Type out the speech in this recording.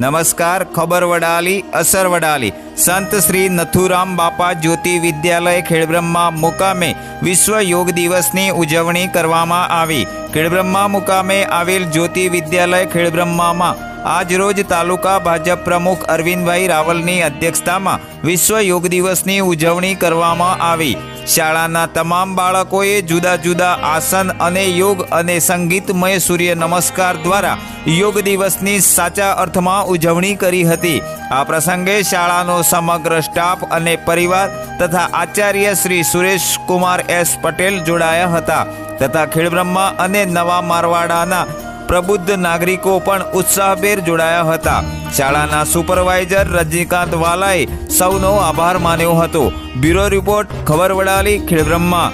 નમસ્કાર, ખબર વડાલી, અસર વડાલી. સંત શ્રી નથુરામ બાપા જ્યોતિ વિદ્યાલય ખેડબ્રહ્મા મુકામે વિશ્વ યોગ દિવસની ઉજવણી કરવામાં આવી. ખેડબ્રહ્મા મુકામે આવેલ જ્યોતિ વિદ્યાલય ખેડબ્રહ્મામાં આજરોજ તાલુકા ભાજપ પ્રમુખ અરવિંદભાઈ રાવલની અધ્યક્ષતામાં વિશ્વ યોગ દિવસની ઉજવણી કરવામાં આવી. શાળાના તમામ બાળકોએ જુદા જુદા આસન અને યોગ અને સંગીતમય સૂર્ય નમસ્કાર દ્વારા યોગ દિવસની સાચા અર્થમાં ઉજવણી કરી હતી. આ પ્રસંગે શાળાનો સમગ્ર સ્ટાફ અને પરિવાર તથા આચાર્ય શ્રી સુરેશ કુમાર એસ પટેલ જોડાયા હતા તથા ખેડબ્રહ્મા અને નવા મારવાડાના પ્રબુદ્ધ નાગરિકો પણ ઉત્સાહભેર જોડાયા હતા. શાળાના સુપરવાઇઝર રજનીકાંત વાલાએ સૌનો આભાર માન્યો હતો. બ્યુરો રિપોર્ટ, ખબર વડાલી, ખેડબ્રહ્મા.